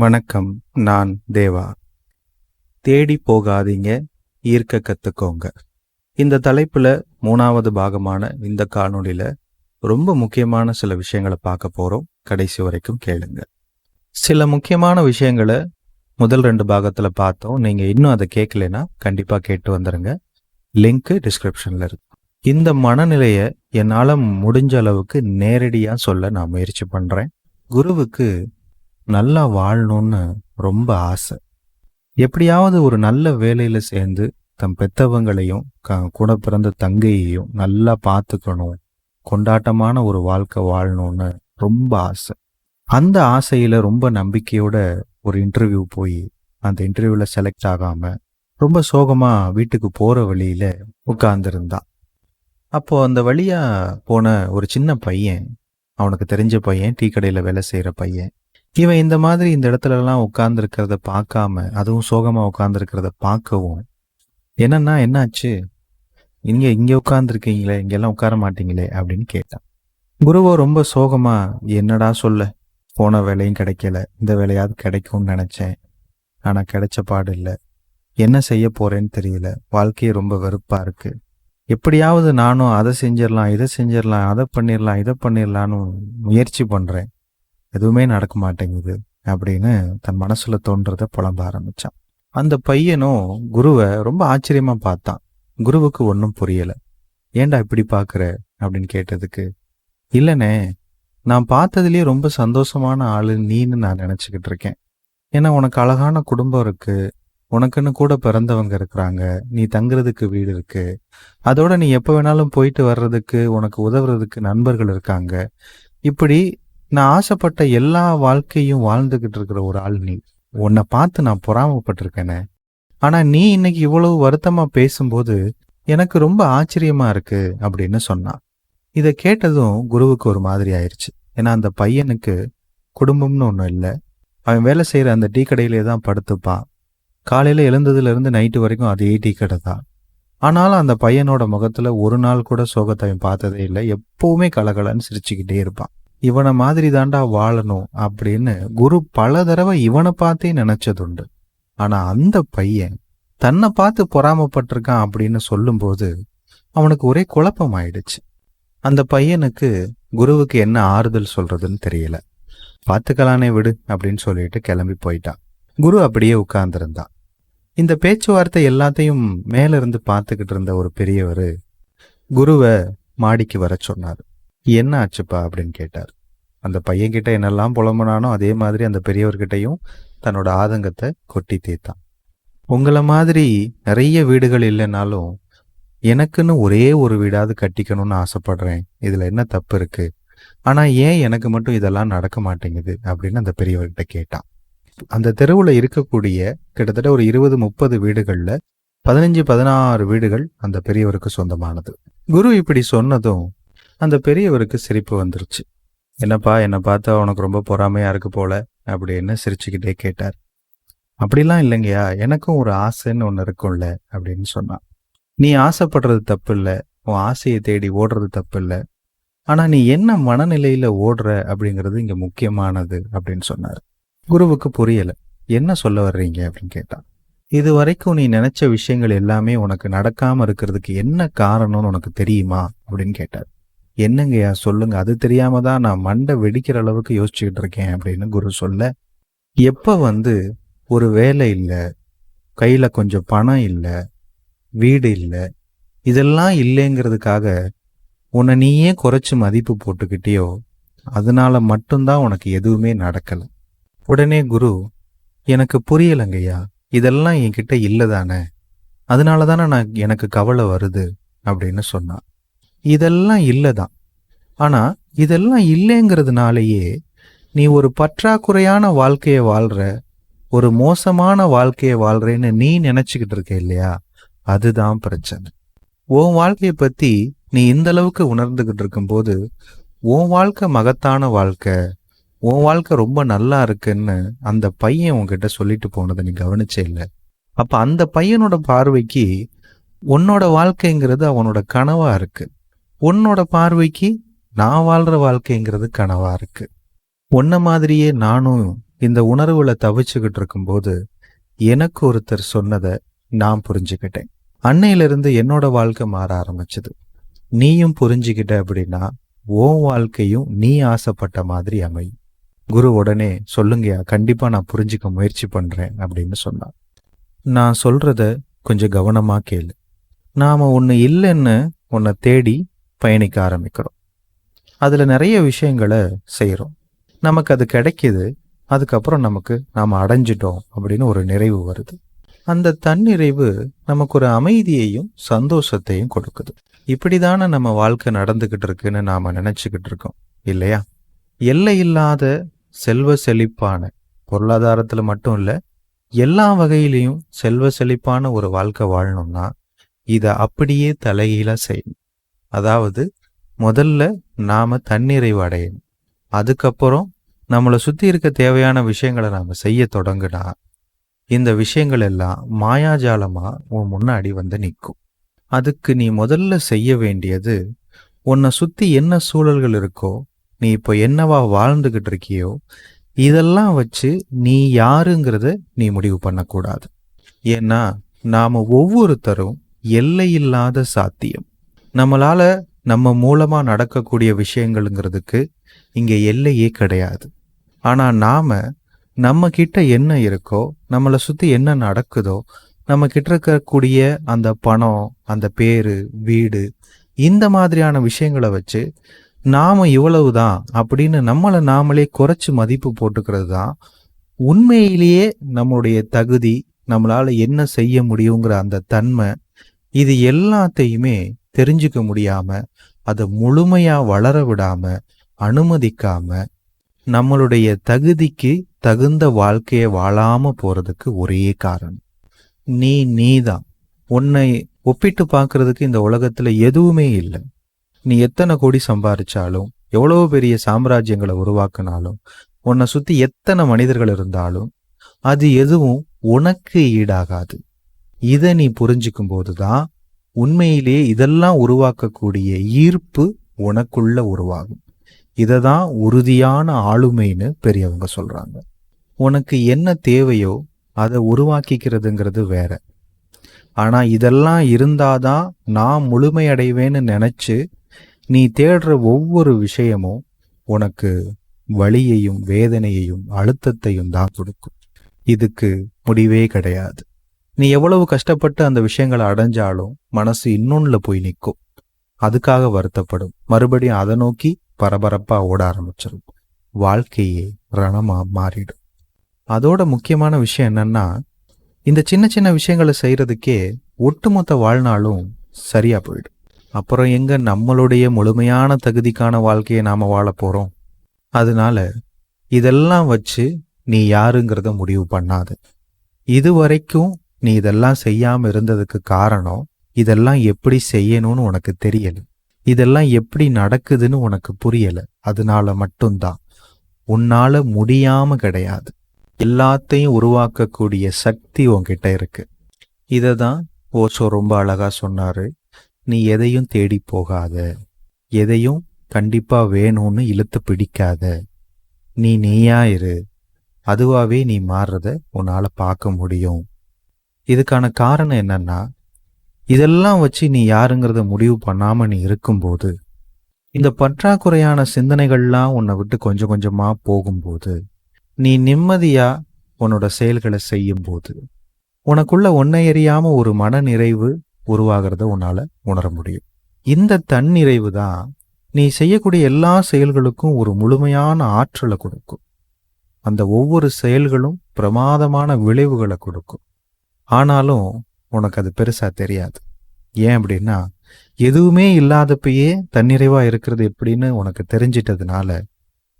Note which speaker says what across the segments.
Speaker 1: வணக்கம் நான் தேவா. தேடி போகாதீங்க ஈர்க்க கத்துக்கோங்க. இந்த தலைப்புல மூணாவது பாகமான இந்த காணொலியில ரொம்ப முக்கியமான சில விஷயங்களை பார்க்க போறோம். கடைசி வரைக்கும் கேளுங்க. சில முக்கியமான விஷயங்களை முதல் ரெண்டு பாகத்துல பார்த்தோம். நீங்க இன்னும் அதை கேட்கலனா கண்டிப்பா கேட்டு வந்துருங்க. லிங்க் டிஸ்கிரிப்ஷன்ல இருக்கு. இந்த மனநிலையை என்னால் முடிஞ்ச அளவுக்கு நேரடியாக சொல்ல நான் முயற்சி பண்றேன். குருவுக்கு நல்லா வாழணும்னு ரொம்ப ஆசை. எப்படியாவது ஒரு நல்ல வேலையில சேர்ந்து தம் பெத்தவங்களையும் க- கூட பிறந்த தங்கையையும் நல்லா பார்த்துக்கணும். கொண்டாட்டமான ஒரு வாழ்க்கை வாழணும்னு ரொம்ப ஆசை. அந்த ஆசையில ரொம்ப நம்பிக்கையோட ஒரு இன்டர்வியூ போய் அந்த இன்டர்வியூல செலக்ட் ஆகாம ரொம்ப சோகமா வீட்டுக்கு போற வழியில உட்கார்ந்துருந்தான் அப்போ அந்த வழியா போன ஒரு சின்ன பையன் அவனுக்கு தெரிஞ்ச பையன் டீ கடையில வேலை செய்யற பையன் இவன் இந்த மாதிரி இந்த இடத்துலலாம் உட்கார்ந்துருக்கிறத பார்க்காம அதுவும் சோகமாக உட்கார்ந்துருக்கிறத பார்க்கவும் என்னன்னா என்னாச்சு? இங்கே இங்கே உட்கார்ந்துருக்கீங்களே இங்கெல்லாம் உட்கார மாட்டீங்களே அப்படின்னு கேட்டான். குருவோ ரொம்ப சோகமா என்னடா சொல்ல? போன வேலையும் கிடைக்கல இந்த வேலையாவது கிடைக்கும்னு நினச்சேன். ஆனால் கிடைச்ச பாடு இல்லை. என்ன செய்ய போறேன்னு தெரியல. வாழ்க்கையே ரொம்ப வெறுப்பாக இருக்கு. எப்படியாவது நானும் அதை செஞ்சிடலாம் இதை செஞ்சிடலாம் அதை பண்ணிடலாம் இதை பண்ணிடலான்னு முயற்சி பண்ணுறேன் எதுவுமே நடக்க மாட்டேங்குது அப்படின்னு தன் மனசுல தோன்றத புலம்ப ஆரம்பிச்சான். அந்த பையனும் குருவை ரொம்ப ஆச்சரியமா பார்த்தான். குருவுக்கு ஒன்றும் புரியல. ஏன்டா இப்படி பார்க்குற? அப்படின்னு கேட்டதுக்கு இல்லனே நான் பார்த்ததுலேயே ரொம்ப சந்தோஷமான ஆளு நீன்னு நான் நினைச்சுக்கிட்டு இருக்கேன். ஏன்னா உனக்கு அழகான குடும்பம் இருக்கு. உனக்குன்னு கூட பிறந்தவங்க இருக்கிறாங்க. நீ தங்குறதுக்கு வீடு இருக்கு. அதோட நீ எப்போ வேணாலும் போயிட்டு வர்றதுக்கு உனக்கு உதவுறதுக்கு நண்பர்கள் இருக்காங்க. இப்படி நான் ஆசைப்பட்ட எல்லா வாழ்க்கையும் வாழ்ந்துகிட்டு இருக்கிற ஒரு ஆள் நீ. உன்னை பார்த்து நான் பொறாமப்பட்டிருக்கேனே. ஆனா நீ இன்னைக்கு இவ்வளவு வருத்தமா பேசும்போது எனக்கு ரொம்ப ஆச்சரியமா இருக்கு அப்படின்னு சொன்னான் இதை கேட்டதும் குருவுக்கு ஒரு மாதிரி ஆயிடுச்சு ஏன்னா அந்த பையனுக்கு குடும்பம்னு ஒன்றும் இல்லை. அவன் வேலை செய்கிற அந்த டீ கடையிலே தான் படுத்துப்பான் காலையில் எழுந்ததுலேருந்து நைட்டு வரைக்கும் அதே டீ கடை தான். ஆனாலும் அந்த பையனோட முகத்தில் ஒரு நாள் கூட சோகத்தை அவன் பார்த்ததே இல்லை. எப்போவுமே கலகலன்னு சிரிச்சுக்கிட்டே இருப்பான். இவனை மாதிரி தாண்டா வாழணும் அப்படின்னு குரு பல தடவை இவனை பார்த்தே நினைச்சதுண்டு. ஆனா அந்த பையன் தன்னை பார்த்து பொறாமப்பட்டிருக்கான் அப்படின்னு சொல்லும்போது அவனுக்கு ஒரே குழப்பம் ஆயிடுச்சு அந்த பையனுக்கு குருவுக்கு என்ன ஆறுதல் சொல்றதுன்னு தெரியல. பார்த்துக்கலானே விடு அப்படின்னு சொல்லிட்டு கிளம்பி போயிட்டான். குரு அப்படியே உட்கார்ந்துருந்தான். இந்த பேச்சுவார்த்தை எல்லாத்தையும் மேலிருந்து பார்த்துக்கிட்டு இருந்த ஒரு பெரியவர் குருவை மாடிக்கு வர சொன்னார். என்ன ஆச்சுப்பா அப்படின்னு கேட்டார். அந்த பையன்கிட்ட என்னெல்லாம் புலம்புனானோ அதே மாதிரி அந்த பெரியவர்கிட்டையும் தன்னோட ஆதங்கத்தை கொட்டி தீர்த்தான். உங்களை மாதிரி நிறைய வீடுகள் இல்லைனாலும் எனக்குன்னு ஒரே ஒரு வீடாவது கட்டிக்கணும்னு ஆசைப்படுறேன். இதுல என்ன தப்பு இருக்கு? ஆனா ஏன் எனக்கு மட்டும் இதெல்லாம் நடக்க மாட்டேங்குது? அப்படின்னு அந்த பெரியவர்கிட்ட கேட்டான். அந்த தெருவுல இருக்கக்கூடிய கிட்டத்தட்ட ஒரு இருபது முப்பது வீடுகள்ல பதினஞ்சு பதினாறு வீடுகள் அந்த பெரியவருக்கு சொந்தமானது. குரு இப்படி சொன்னதும் அந்த பெரியவருக்கு சிரிப்பு வந்துருச்சு. என்னப்பா என்னை பார்த்தா உனக்கு ரொம்ப பொறாமையாக இருக்கு போல அப்படின்னு சிரிச்சுக்கிட்டே கேட்டார். அப்படிலாம் இல்லைங்கய்யா எனக்கும் ஒரு ஆசைன்னு ஒன்று இருக்கும்ல அப்படின்னு சொன்னான். நீ ஆசைப்படுறது தப்பு இல்லை உன் ஆசையை தேடி ஓடுறது தப்பு இல்லை ஆனால் நீ என்ன மனநிலையில் ஓடுற அப்படிங்கிறது இங்கே முக்கியமானது அப்படின்னு சொன்னார். குருவுக்கு புரியலை என்ன சொல்ல வர்றீங்க? அப்படின்னு கேட்டான். இது வரைக்கும் நீ நினைச்ச விஷயங்கள் எல்லாமே உனக்கு நடக்காம இருக்கிறதுக்கு என்ன காரணம்னு உனக்கு தெரியுமா? அப்படின்னு கேட்டார். என்னங்கய்யா சொல்லுங்க. அது தெரியாம தான் நான் மண்டை வெடிக்கிற அளவுக்கு யோசிச்சுக்கிட்டு இருக்கேன் அப்படின்னு குரு சொல்ல எப்போ வந்து ஒரு வேலை இல்லை கையில் கொஞ்சம் பணம் இல்லை வீடு இல்லை இதெல்லாம் இல்லைங்கிறதுக்காக உன்னை நீயே குறைச்சி மதிப்பு போட்டுக்கிட்டியோ அதனால மட்டும்தான் உனக்கு எதுவுமே நடக்கலை. உடனே குரு எனக்கு புரியலங்கய்யா. இதெல்லாம் என்கிட்ட இல்லை தானே. அதனால தானே நான் எனக்கு கவலை வருது. அப்படின்னு சொன்னான். இதெல்லாம் இல்லை தான் ஆனால் இதெல்லாம் இல்லைங்கிறதுனாலயே நீ ஒரு பற்றாக்குறையான வாழ்க்கையை வாழ்ற ஒரு மோசமான வாழ்க்கையை வாழ்றேன்னு நீ நினச்சிக்கிட்டு இருக்க இல்லையா? அதுதான் பிரச்சனை. உன் வாழ்க்கையை பற்றி நீ இந்த அளவுக்கு உணர்ந்துக்கிட்டு இருக்கும்போது உன் வாழ்க்கை மகத்தான வாழ்க்கை உன் வாழ்க்கை ரொம்ப நல்லா இருக்குன்னு அந்த பையன் உன்கிட்ட சொல்லிட்டு போனதை நீ கவனிச்சே இல்லை. அப்போ அந்த பையனோட பார்வைக்கு உன்னோட வாழ்க்கைங்கிறது அவனோட கனவாக இருக்குது உன்னோட பார்வைக்கு நான் வாழ்ற வாழ்க்கைங்கிறது கனவா இருக்கு. உன்ன மாதிரியே நானும் இந்த உணர்வுல தவிச்சுக்கிட்டு இருக்கும்போது எனக்கு ஒருத்தர் சொன்னதை நான் புரிஞ்சுக்கிட்டேன். அன்னையிலிருந்து என்னோட வாழ்க்கை மாற ஆரம்பிச்சது. நீயும் புரிஞ்சுக்கிட்ட அப்படின்னா உன் வாழ்க்கையும் நீ ஆசைப்பட்ட மாதிரி அமையும். குரு உடனே சொல்லுங்கயா கண்டிப்பா நான் புரிஞ்சுக்க முயற்சி பண்றேன் அப்படின்னு சொன்னான். நான் சொல்றத கொஞ்சம் கவனமா கேளு. நாம ஒன்று இல்லைன்னு உன்னை தேடி பயணிக்க ஆரம்பிக்கிறோம். அதில் நிறைய விஷயங்களை செய்கிறோம் நமக்கு அது கிடைக்கிது அதுக்கப்புறம் நமக்கு நாம் அடைஞ்சிட்டோம் அப்படின்னு ஒரு நிறைவு வருது. அந்த தன்னிறைவு நமக்கு ஒரு அமைதியையும் சந்தோஷத்தையும் கொடுக்குது. இப்படி தானே நம்ம வாழ்க்கை நடந்துக்கிட்டு இருக்குன்னு நாம் நினச்சிக்கிட்டு இருக்கோம் இல்லையா? எல்லை இல்லாத செல்வ செழிப்பான பொருளாதாரத்தில் மட்டும் இல்லை எல்லா வகையிலையும் செல்வ செழிப்பான ஒரு வாழ்க்கை வாழணும்னா இதை அப்படியே தலைகீழாக செய்யணும். அதாவது முதல்ல நாம் தன்னிறைவு அடையணும். அதுக்கப்புறம் நம்மளை சுற்றி இருக்க தேவையான விஷயங்களை நாம் செய்ய தொடங்கினா இந்த விஷயங்கள் எல்லாம் மாயாஜாலமாக உன் முன்னாடி வந்து நிற்கும். அதுக்கு நீ முதல்ல செய்ய வேண்டியது உன்னை சுற்றி என்ன சூழல்கள் இருக்கோ நீ இப்போ என்னவா வாழ்ந்துக்கிட்டு இருக்கியோ இதெல்லாம் வச்சு நீ யாருங்கிறத நீ முடிவு பண்ணக்கூடாது. ஏன்னா நாம் ஒவ்வொருத்தரும் எல்லையில்லாத சாத்தியம். நம்மளால நம்ம மூலமா நடக்கக்கூடிய விஷயங்கள்ங்கிறதுக்கு இங்க எல்லையே கிடையாது. ஆனா நாம நம்ம கிட்ட என்ன இருக்கோ நம்மளை சுத்தி என்ன நடக்குதோ நம்ம கிட்ட இருக்கக்கூடிய அந்த பணம் அந்த பேரு வீடு இந்த மாதிரியான விஷயங்களை வச்சு நாம இவ்வளவுதான் அப்படின்னு நம்மளை நாமளே குறைச்சு மதிப்பு போட்டுக்கிறது தான் உண்மையிலேயே நம்மளுடைய தகுதி நம்மளால என்ன செய்ய முடியுங்கிற அந்த தன்மை இது எல்லாத்தையுமே தெரிஞ்சுக்க முடியாம அதை முழுமையா வளர விடாம அனுமதிக்காம நம்மளுடைய தகுதிக்கு தகுந்த வாழ்க்கையை வாழாம போறதுக்கு ஒரே காரணம். நீ நீதான். உன்னை ஒப்பிட்டு பார்க்கறதுக்கு இந்த உலகத்துல எதுவுமே இல்லை. நீ எத்தனை கோடி சம்பாரிச்சாலும் எவ்வளவு பெரிய சாம்ராஜ்யங்களை உருவாக்கினாலும் உன்னை சுத்தி எத்தனை மனிதர்கள் இருந்தாலும் அது எதுவும் உனக்கு ஈடாகாது. இதை நீ புரிஞ்சுக்கும் போதுதான் உண்மையிலேயே இதெல்லாம் உருவாக்கக்கூடிய ஈர்ப்பு உனக்குள்ள உருவாகும். இதை தான் உறுதியான ஆளுமைன்னு பெரியவங்க சொல்றாங்க. உனக்கு என்ன தேவையோ அதை உருவாக்கிக்கிறதுங்கிறது வேற. ஆனா இதெல்லாம் இருந்தாதான் நான் முழுமையடைவேன்னு நினைச்சு நீ தேடுற ஒவ்வொரு விஷயமும் உனக்கு வலியையும் வேதனையையும் அழுத்தத்தையும் தான் கொடுக்கும். இதுக்கு முடிவே கிடையாது. நீ எவ்வளவு கஷ்டப்பட்டு அந்த விஷயங்களை அடைஞ்சாலும் மனசு இன்னொன்னுல போய் நிற்கும் அதுக்காக வருத்தப்படும். மறுபடியும் அதை நோக்கி பரபரப்பா ஓட ஆரம்பிச்சிடும் வாழ்க்கையே ரணமா மாறிடும். அதோட முக்கியமான விஷயம் என்னன்னா இந்த சின்ன சின்ன விஷயங்களை செய்யறதுக்கே ஒட்டுமொத்த வாழ்நாளும் சரியா போயிடும். அப்புறம் எங்க நம்மளுடைய முழுமையான தகுதிக்கான வாழ்க்கையை நாம வாழ போறோம்? அதனால இதெல்லாம் வச்சு நீ யாருங்கிறத முடிவு பண்ணாது. இது வரைக்கும் நீ இதெல்லாம் செய்யாம இருந்ததுக்கு காரணம் இதெல்லாம் எப்படி செய்யணும்னு உனக்கு தெரியல. இதெல்லாம் எப்படி நடக்குதுன்னு உனக்கு புரியல. அதனால மட்டும்தான். உன்னால முடியாம கிடையாது. எல்லாத்தையும் உருவாக்கக்கூடிய சக்தி உன்கிட்ட இருக்கு. இதை தான் ஓசோ ரொம்ப அழகா சொன்னாரு. நீ எதையும் தேடி போகாத. எதையும் கண்டிப்பா வேணும்னு இழுத்து பிடிக்காத. நீ நீயா இரு. அதுவாவே நீ மாறுறத உன்னால பார்க்க முடியும். இதுக்கான காரணம் என்னன்னா இதெல்லாம் வச்சு நீ யாருங்கிறத முடிவு பண்ணாம நீ இருக்கும்போது இந்த பற்றாக்குறையான சிந்தனைகள்லாம் உன்னை விட்டு கொஞ்சம் கொஞ்சமா போகும்போது நீ நிம்மதியா உன்னோட செயல்களை செய்யும்போது உனக்குள்ள ஒன்னை எறியாம ஒரு மன நிறைவு உருவாகிறத உன்னால உணர முடியும். இந்த தன்னிறைவு தான் நீ செய்யக்கூடிய எல்லா செயல்களுக்கும் ஒரு முழுமையான ஆற்றலை கொடுக்கும். அந்த ஒவ்வொரு செயல்களும் பிரமாதமான விளைவுகளை கொடுக்கும். ஆனாலும் உனக்கு அது பெருசா தெரியாது. ஏன் அப்படின்னா எதுவுமே இல்லாதப்பயே தன்னிறைவா இருக்கிறது எப்படின்னு உனக்கு தெரிஞ்சிட்டதுனால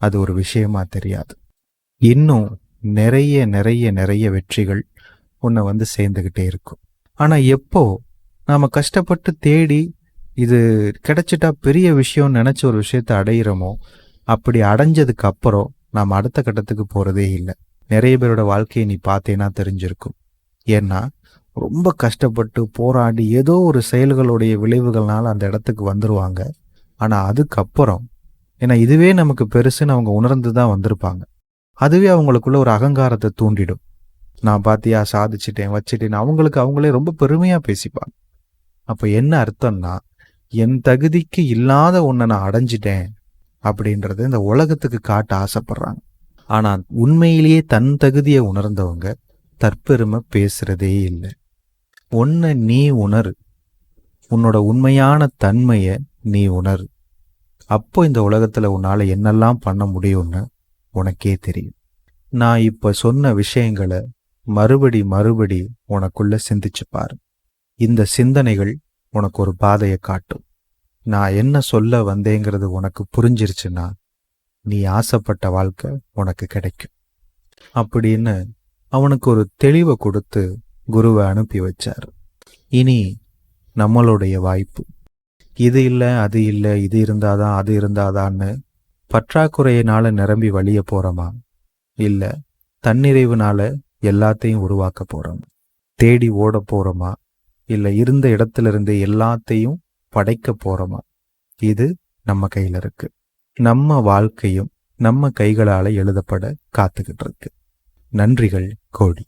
Speaker 1: அது ஒரு விஷயமா தெரியாது. இன்னும் நிறைய நிறைய நிறைய வெற்றிகள் உன்னை வந்து சேர்ந்துகிட்டே இருக்கும். ஆனா எப்போ நாம கஷ்டப்பட்டு தேடி இது கிடைச்சிட்டா பெரிய விஷயம்னு நினைச்ச ஒரு விஷயத்த அடையிறோமோ அப்படி அடைஞ்சதுக்கு அப்புறம் நாம் அடுத்த கட்டத்துக்கு போறதே இல்லை. நிறைய பேரோட வாழ்க்கையை நீ பார்த்தேன்னா தெரிஞ்சிருக்கும். ஏன்னா ரொம்ப கஷ்டப்பட்டு போராடி ஏதோ ஒரு செயல்களுடைய விளைவுகள்னால அந்த இடத்துக்கு வந்துருவாங்க. ஆனால் அதுக்கப்புறம் ஏன்னா இதுவே நமக்கு பெருசுன்னு அவங்க உணர்ந்து தான் வந்திருப்பாங்க. அதுவே அவங்களுக்குள்ள ஒரு அகங்காரத்தை தூண்டிடும். நான் பாத்தியா சாதிச்சிட்டேன் வச்சிட்டேன் அவங்களுக்கு அவங்களே ரொம்ப பெருமையா பேசிப்பாங்க. அப்போ என்ன அர்த்தம்னா என் தகுதிக்கு இல்லாத ஒன்றை நான் அடைஞ்சிட்டேன் அப்படின்றத இந்த உலகத்துக்கு காட்ட ஆசைப்படுறாங்க. ஆனால் உண்மையிலேயே தன் தகுதியை உணர்ந்தவங்க தற்பெருமை பேசுறதே இல்லை. ஒன்ன நீ உணரு. உன்னோட உண்மையான தன்மையை நீ உணரு. அப்போ இந்த உலகத்துல உன்னால என்னெல்லாம் பண்ண முடியும்னு உனக்கே தெரியும். நான் இப்ப சொன்ன விஷயங்களை மறுபடி மறுபடி உனக்குள்ள சிந்திச்சு பாரு. இந்த சிந்தனைகள் உனக்கு ஒரு பாதையை காட்டும். நான் என்ன சொல்ல வந்தேங்கிறது உனக்கு புரிஞ்சிருச்சுன்னா நீ ஆசைப்பட்ட வாழ்க்கை உனக்கு கிடைக்கும். அப்படின்னு அவனுக்கு ஒரு தெளிவை கொடுத்து குருவை அனுப்பி வச்சார். இனி நம்மளுடைய வாய்ப்பு. இது இல்லை அது இல்லை இது இருந்தாதான் அது இருந்தாதான்னு பற்றாக்குறையினால நிரம்பி வழிய போறோமா? இல்லை தன்னிறைவுனால எல்லாத்தையும் உருவாக்க போறோம்? தேடி ஓட போறோமா? இல்லை இருந்த இடத்துல இருந்து எல்லாத்தையும் படைக்க போறோமா? இது நம்ம கையில இருக்கு. நம்ம வாழ்க்கையும் நம்ம கைகளால எழுதப்பட காத்துக்கிட்டு இருக்கு. நன்றிகள். கோடி